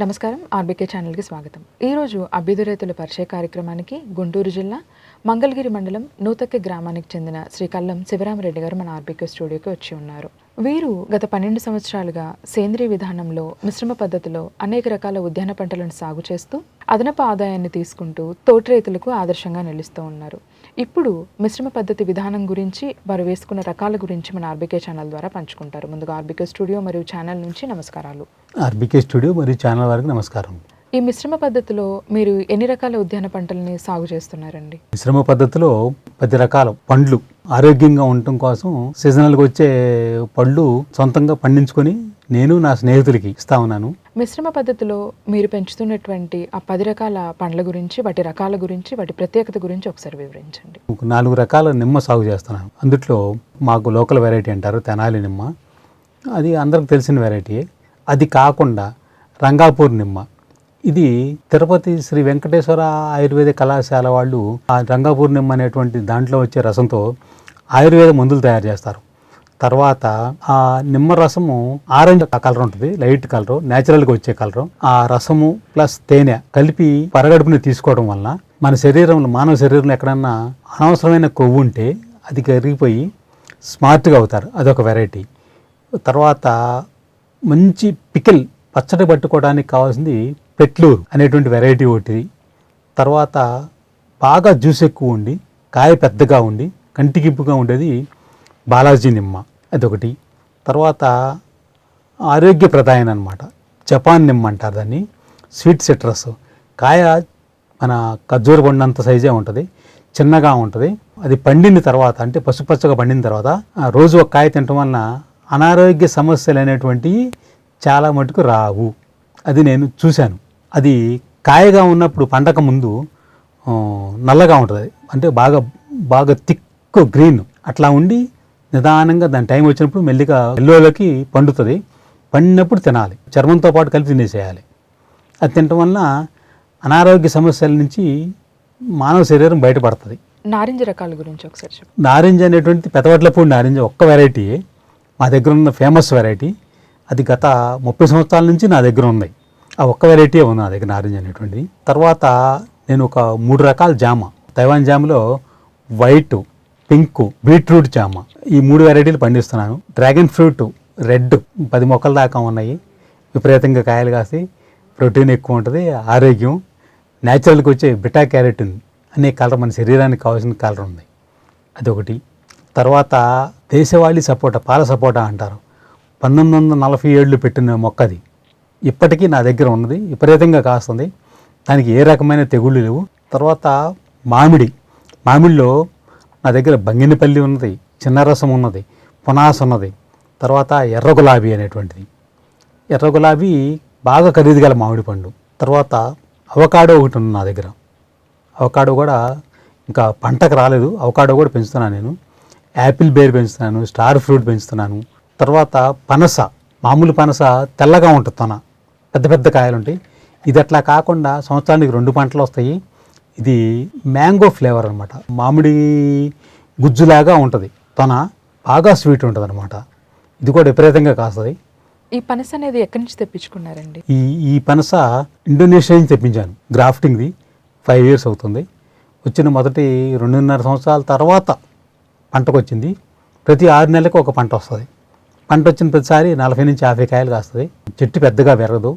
నమస్కారం. ఆర్బీకే ఛానల్కి స్వాగతం. ఈరోజు అభ్యుదయ పరిచయ కార్యక్రమానికి గుంటూరు జిల్లా మంగళగిరి మండలం నూతక్కి గ్రామానికి చెందిన శ్రీ కల్లం శివరామరెడ్డి గారు మన ఆర్బీకే స్టూడియోకి వచ్చి ఉన్నారు. వీరు గత పన్నెండు సంవత్సరాలుగా సేంద్రియ విధానంలో మిశ్రమ పద్ధతిలో అనేక రకాల ఉద్యాన పంటలను సాగు చేస్తూ అదనపు ఆదాయాన్ని తీసుకుంటూ తోటి రైతులకు ఆదర్శంగా నిలుస్తూ ఉన్నారు. ఇప్పుడు మిశ్రమ పద్ధతి విధానం గురించి వారు వేసుకున్న రకాల గురించి మన ఆర్బీకే ఛానల్ ద్వారా పంచుకుంటారు. ముందుగా ఆర్బీకే స్టూడియో మరియు ఛానల్ నుంచి నమస్కారాలు. ఆర్బికే స్టూడియో మరియు ఛానల్ వారికి నమస్కారం. ఈ మిశ్రమ పద్ధతిలో మీరు ఎన్ని రకాల ఉద్యాన పంటలని సాగు చేస్తున్నారండి? మిశ్రమ పద్ధతిలో పది రకాల పండ్లు ఆరోగ్యంగా ఉండటం కోసం సీజనల్గా వచ్చే పళ్ళు సొంతంగా పండించుకొని నేను నా స్నేహితులకి ఇస్తా ఉన్నాను. మిశ్రమ పద్ధతిలో మీరు పెంచుతున్నటువంటి ఆ పది రకాల పండ్ల గురించి వాటి రకాల గురించి వాటి ప్రత్యేకత గురించి ఒకసారి వివరించండి. నాలుగు రకాల నిమ్మ సాగు చేస్తున్నాను. అందుట్లో మాకు లోకల్ వెరైటీ అంటారు తెనాలి నిమ్మ. అది అందరికి తెలిసిన వెరైటీ. అది కాకుండా రంగాపూర్ నిమ్మ. ఇది తిరుపతి శ్రీ వెంకటేశ్వర ఆయుర్వేద కళాశాల వాళ్ళు ఆ రంగాపూర్ నిమ్మ అనేటువంటి దాంట్లో వచ్చే రసంతో ఆయుర్వేద మందులు తయారు చేస్తారు. తర్వాత ఆ నిమ్మ రసము ఆరెంజ్ కలర్ ఉంటుంది లైట్ కలర్ న్యాచురల్గా వచ్చే కలర్. ఆ రసము ప్లస్ తేనె కలిపి పరగడుపుని తీసుకోవడం వలన మన శరీరంలో మానవ శరీరంలో ఎక్కడన్నా అనవసరమైన కొవ్వు ఉంటే అది కరిగిపోయి స్మార్ట్గా అవుతారు. అదొక వెరైటీ తర్వాత మంచి పికిల్ పచ్చడి పట్టుకోవడానికి కావాల్సింది పెట్లూరు అనేటువంటి వెరైటీ ఒకటి. తర్వాత బాగా జ్యూస్ ఎక్కువ ఉండి కాయ పెద్దగా ఉండి కంటికింపుగా ఉండేది బాలాజీ నిమ్మ అదొకటి. తర్వాత ఆరోగ్య ప్రదాయన అనమాట జపాన్ నిమ్మ అంటారు దాన్ని. Sweet citrus. కాయ మన ఖర్జూర పండంత సైజే ఉంటుంది. చిన్నగా ఉంటుంది. అది పండిన తర్వాత అంటే పసుపచ్చగా పండిన తర్వాత రోజు ఒక కాయ తినటం వలన అనారోగ్య సమస్యలు అనేటువంటివి చాలా మటుకు రావు. అది నేను చూశాను. అది కాయగా ఉన్నప్పుడు పండక ముందు నల్లగా ఉంటుంది. అంటే బాగా బాగా థిక్ గ్రీన్. అట్లా ఉండి నిదానంగా దాని టైం వచ్చినప్పుడు మెల్లిగా ఎల్లోలకి పండుతుంది. పండినప్పుడు తినాలి. చర్మంతో పాటు కలిపి తినేసేయాలి. అది తినటం వలన అనారోగ్య సమస్యల నుంచి మానవ శరీరం బయటపడుతుంది. నారింజ రకాల గురించి ఒకసారి నారింజ అనేటువంటి పెదవట్లపూడి నారింజ ఒక్క వెరైటీ మా దగ్గర ఉన్న ఫేమస్ వెరైటీ అది గత ముప్పై సంవత్సరాల నుంచి నా దగ్గర ఉంది. ఆ ఒక్క వెరైటీ ఉంది నా దగ్గర నారింజ అనేటువంటిది. తర్వాత నేను ఒక మూడు రకాల జామ. తైవాన్ జామలో వైట్ పింక్ బీట్రూట్ జామ. ఈ మూడు వెరైటీలు పండిస్తున్నాను. డ్రాగన్ ఫ్రూట్ రెడ్ పది మొక్కల దాకా ఉన్నాయి. విపరీతంగా కాయలు కాసి ప్రోటీన్ ఎక్కువ ఉంటుంది ఆరోగ్యం. న్యాచురల్గా వచ్చే బిటా క్యారెటిన్ అనే కలర్ మన శరీరానికి కావాల్సిన కలర్ ఉంది. అదొకటి. తర్వాత దేశవాళీ సపోటా పాల సపోటా అంటారు. పంతొమ్మిది వందల నలభై ఏళ్ళు పెట్టిన మొక్క అది ఇప్పటికీ నా దగ్గర ఉన్నది. విపరీతంగా కాస్తుంది. దానికి ఏ రకమైన తెగుళ్ళు లేవు. తర్వాత మామిడి. మామిడిలో నా దగ్గర బంగినపల్లి ఉన్నది చిన్నరసం ఉన్నది పునాస ఉన్నది తర్వాత ఎర్ర గులాబీ అనేటువంటిది. ఎర్ర గులాబీ బాగా ఖరీదు గల మామిడి పండు. తర్వాత అవకాడో ఒకటి ఉంది నా దగ్గర. అవకాడో కూడా ఇంకా పంటకు రాలేదు. అవకాడో కూడా పెంచుతున్నాను నేను. యాపిల్ బేర్ పెంచుతున్నాను స్టార్ ఫ్రూట్ పెంచుతున్నాను. తర్వాత పనస మామూలు పనస తెల్లగా ఉంటుంది తన. పెద్ద పెద్ద కాయలు ఉంటాయి ఇది అట్లా కాకుండా సంవత్సరానికి రెండు పంటలు వస్తాయి. ఇది మ్యాంగో ఫ్లేవర్ అనమాట మామిడి గుజ్జులాగా ఉంటుంది. తొన బాగా స్వీట్ ఉంటుంది అనమాట ఇది కూడా విపరీతంగా కాస్తుంది. ఈ పనస అనేది ఎక్కడి నుంచి తెప్పించుకున్నారండి? ఈ ఈ పనస ఇండోనేషియా నుంచి తెప్పించాను. గ్రాఫ్టింగ్ది ఫైవ్ ఇయర్స్ అవుతుంది. వచ్చిన మొదటి రెండున్నర సంవత్సరాల తర్వాత పంటకు వచ్చింది ప్రతి ఆరు నెలలకు ఒక పంట వస్తుంది. పంట వచ్చిన ప్రతిసారి నలభై నుంచి యాభై కాయలు కాస్తుంది. చెట్టు పెద్దగా పెరగదు.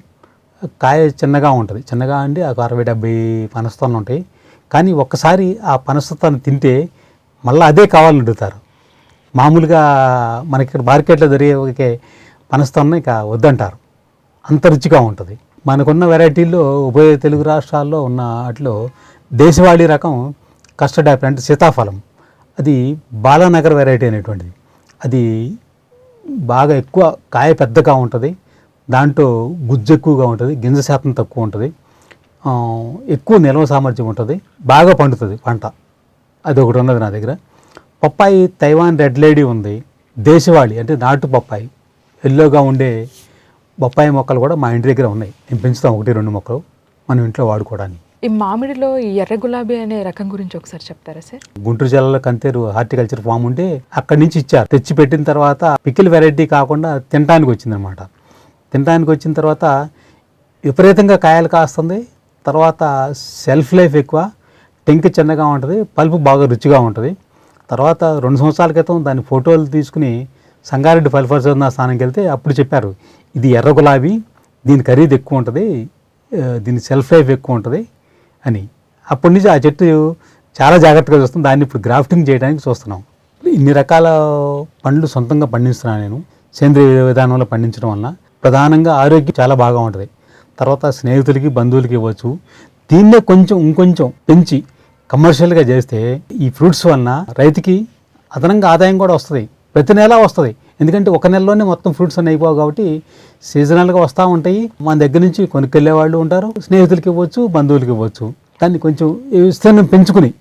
కాయ చిన్నగా ఉంటుంది. చిన్నగా అండి ఒక అరవై డెబ్బై పనస్తోలు ఉంటాయి. కానీ ఒక్కసారి ఆ పనస్తాన్ని తింటే మళ్ళీ అదే కావాలని అడుగుతారు. మామూలుగా మనకి ఇక్కడ మార్కెట్లో దొరికే పనస్తోన్న ఇక వద్దంటారు. అంత రుచిగా ఉంటుంది. మనకున్న వెరైటీల్లో ఉభయ తెలుగు రాష్ట్రాల్లో ఉన్న వాటిలో దేశవాళీ రకం కస్టర్డ్ యాపిల్ అంటే సీతాఫలం. అది బాలానగర్ వెరైటీ అనేటువంటిది. అది బాగా ఎక్కువ కాయ పెద్దగా ఉంటుంది. దాంట్లో గుజ్జు ఎక్కువగా ఉంటుంది గింజ శాతం తక్కువ ఉంటుంది. ఎక్కువ నిల్వ సామర్థ్యం ఉంటుంది బాగా పండుతుంది పంట. అది ఒకటి ఉన్నది నా దగ్గర. పప్పాయి తైవాన్ రెడ్ లేడీ ఉంది దేశవాళి అంటే నాటు పప్పాయి. ఎల్లోగా ఉండే బొప్పాయి మొక్కలు కూడా మా ఇంటి దగ్గర ఉన్నాయి. నేను పెంచుతాం ఒకటి రెండు మొక్కలు మనం ఇంట్లో వాడుకోవడానికి. ఈ మామిడిలో ఈ ఎర్ర గులాబీ అనే రకం గురించి ఒకసారి చెప్తారా సార్? గుంటూరు జిల్లాలో కంతేరు హార్టికల్చర్ ఫామ్ ఉంటే అక్కడి నుంచి ఇచ్చారు. తెచ్చి పెట్టిన తర్వాత పికిల్ వెరైటీ కాకుండా తినడానికి వచ్చిందనమాట తినడానికి వచ్చిన తర్వాత విపరీతంగా కాయలు కాస్తుంది. తర్వాత సెల్ఫ్ లైఫ్ ఎక్కువ. టెంక్ చిన్నగా ఉంటుంది పలుపు బాగా రుచిగా ఉంటుంది. తర్వాత రెండు సంవత్సరాల క్రితం దాని ఫోటోలు తీసుకుని సంగారెడ్డి ఫలిఫర్జన స్థానంకి వెళ్తే అప్పుడు చెప్పారు ఇది ఎర్ర గులాబీ దీని ఖరీదు ఎక్కువ ఉంటుంది దీని సెల్ఫ్ లైఫ్ ఎక్కువ ఉంటుంది అని. అప్పటి నుంచి ఆ చెట్టు చాలా జాగ్రత్తగా చూస్తాం దాన్ని ఇప్పుడు గ్రాఫ్టింగ్ చేయడానికి చూస్తున్నాం. ఇన్ని రకాల పండ్లు సొంతంగా పండిస్తున్నాను నేను. సేంద్రియ విధానంలో పండించడం వల్ల ప్రధానంగా ఆరోగ్యం చాలా బాగా ఉంటుంది. తర్వాత స్నేహితులకి బంధువులకి ఇవ్వచ్చు. దీన్నే కొంచెం ఇంకొంచెం పెంచి కమర్షియల్గా చేస్తే ఈ ఫ్రూట్స్ వలన రైతుకి అదనంగా ఆదాయం కూడా వస్తుంది. ప్రతి నెల వస్తుంది. ఎందుకంటే ఒక నెలలోనే మొత్తం ఫ్రూట్స్ అన్నీ అయిపోవు కాబట్టి సీజనల్గా వస్తూ ఉంటాయి. మన దగ్గర నుంచి కొనుక్కెళ్ళే వాళ్ళు ఉంటారు. స్నేహితులకి ఇవ్వచ్చు బంధువులకి ఇవ్వచ్చు. దాన్ని కొంచెం విస్తీర్ణం పెంచుకుని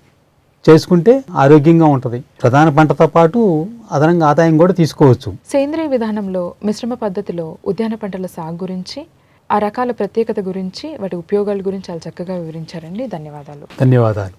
చేసుకుంటే ఆరోగ్యంగా ఉంటుంది. ప్రధాన పంటతో పాటు అదనంగా ఆదాయం కూడా తీసుకోవచ్చు. సేంద్రియ విధానంలో మిశ్రమ పద్ధతిలో ఉద్యాన పంటల సాగు గురించి ఆ రకాల ప్రత్యేకత గురించి వాటి ఉపయోగాల గురించి చాలా చక్కగా వివరించారండి. ధన్యవాదాలు. ధన్యవాదాలు.